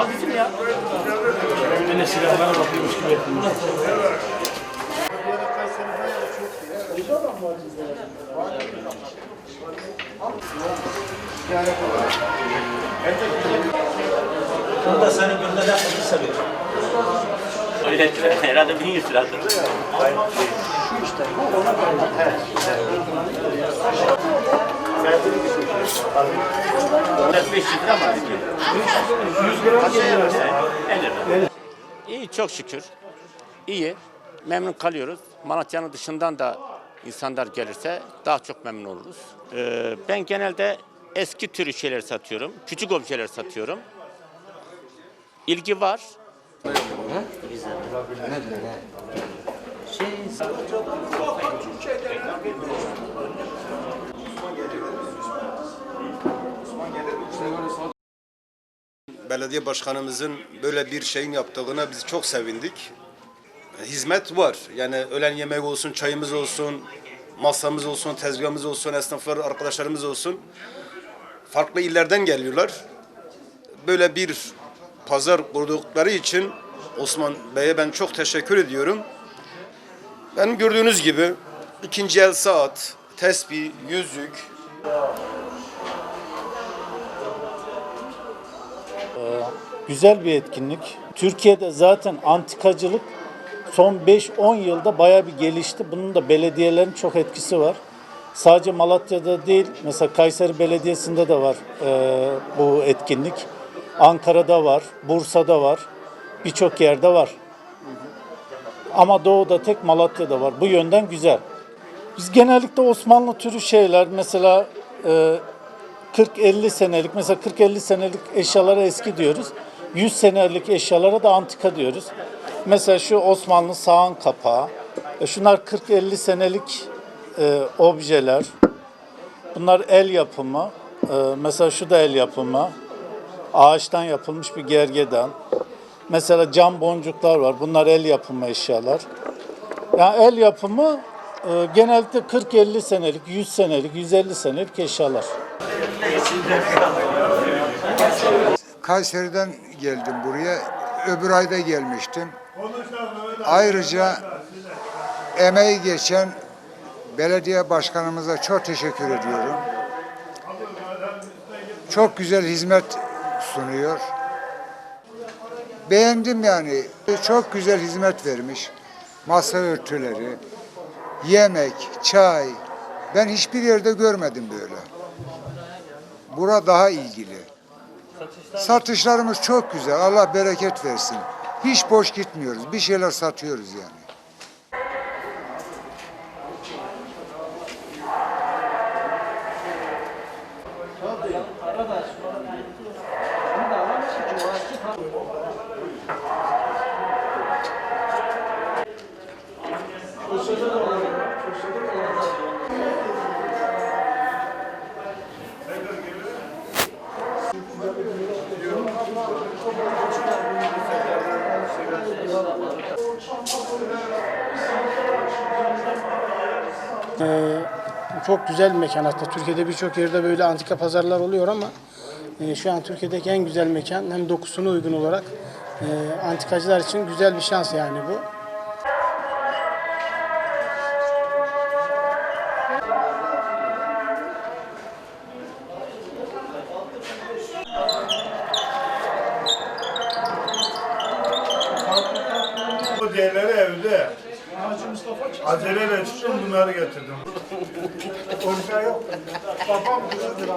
Mal bizim ya. Böyle silahlara bakıyormuş gibi yapılmış. Bunu da senin gönderden kızı seviyor. Öyle herhalde 1100 liradır. Dört 500 lira mı? 100 gram geliyor. 50 lira. İyi çok şükür. İyi. Memnun kalıyoruz. Malatya'nın dışından da insanlar gelirse daha çok memnun oluruz. Ee, ben genelde eski tür şeyler satıyorum. Küçük objeler satıyorum. İlgi var. Belediye başkanımızın böyle bir şeyin yaptığına biz çok sevindik. Hizmet var. Yani öğlen yemek olsun, çayımız olsun, masamız olsun, tezgahımız olsun, esnaflar, arkadaşlarımız olsun. Farklı illerden geliyorlar. Böyle bir pazar kurdukları için Osman Bey'e ben çok teşekkür ediyorum. Benim gördüğünüz gibi ikinci el saat, tesbih, yüzük, Güzel bir etkinlik. Türkiye'de zaten antikacılık son 5-10 yılda bayağı bir gelişti. Bunun da belediyelerin çok etkisi var. Sadece Malatya'da değil, mesela Kayseri Belediyesi'nde de var e, bu etkinlik. Ankara'da var, Bursa'da var, birçok yerde var. Ama doğuda tek Malatya'da var. Bu yönden güzel. Biz genellikle Osmanlı türü şeyler mesela e, 40-50 senelik mesela 40-50 senelik eşyalara eski diyoruz. 100 senelik eşyalara da antika diyoruz. Mesela şu Osmanlı sağan kapağı. E, Şunlar 40-50 senelik e, objeler. Bunlar el yapımı. E, mesela şu da el yapımı. Ağaçtan yapılmış bir gergedan. Mesela cam boncuklar var. Bunlar el yapımı eşyalar. Yani el yapımı e, genellikle 40-50 senelik, 100 senelik, 150 senelik eşyalar. Kayseri'den geldim buraya. Öbür ayda gelmiştim. Ayrıca emeği geçen belediye başkanımıza çok teşekkür ediyorum. Çok güzel hizmet sunuyor. Beğendim yani. Çok güzel hizmet vermiş. Masa örtüleri, yemek, çay. Ben hiçbir yerde görmedim böyle. Bura daha ilgili. Satışlarımız çok güzel. Allah bereket versin. Hiç boş gitmiyoruz. Bir şeyler satıyoruz yani. Çok güzel bir mekan hatta. Türkiye'de birçok yerde böyle antika pazarlar oluyor ama e, şu an Türkiye'deki en güzel mekan hem dokusuna uygun olarak e, antikacılar için güzel bir şans yani. Bu Aceleyle çıktım bunları getirdim. Orijinal yok. Babam kızıdır.